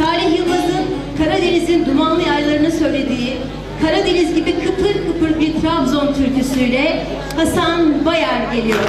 Salih Yılmaz'ın Karadeniz'in dumanlı yaylarını söylediği Karadeniz gibi kıpır kıpır bir Trabzon türküsüyle Hasan Bayar geliyor.